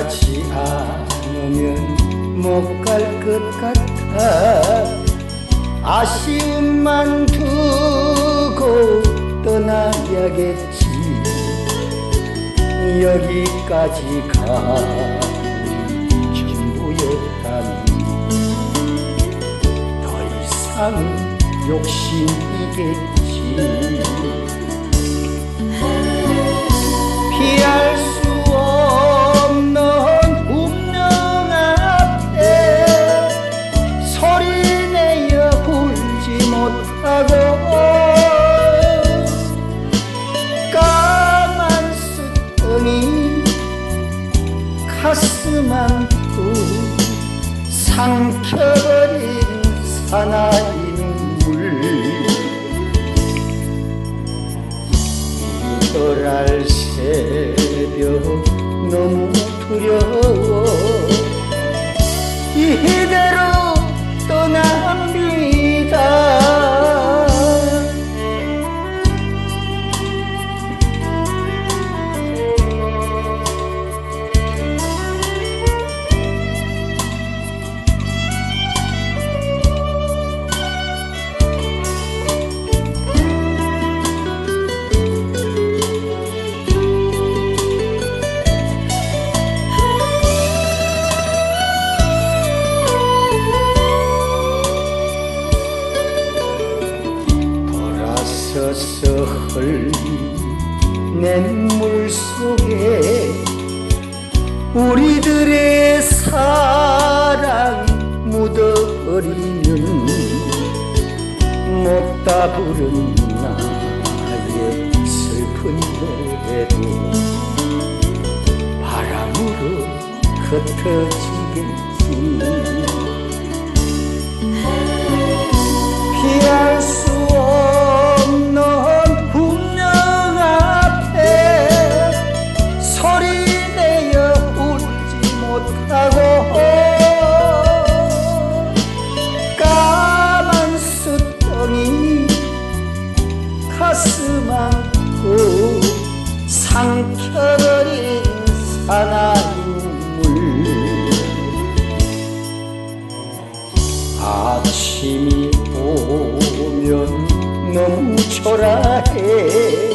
가지 않으면 못 갈 것 같아. 아쉬움만 두고 떠나야겠지. 여기까지가 우리 전부였다니. 더 이상 욕심이겠지 가슴 안고 삼켜버린 사나이 눈물. 이별할 새벽 너무 두려워 돌아서서 흘린 냇물 속에 우리들의 사랑 묻어버리면 못다 부른 나의 슬픈 노래도 바람으로 흩어지겠지 못하고 까만 숫덩이 가슴 안고 삼켜버린 사나이 눈물. 아침이 오면 너무 초라해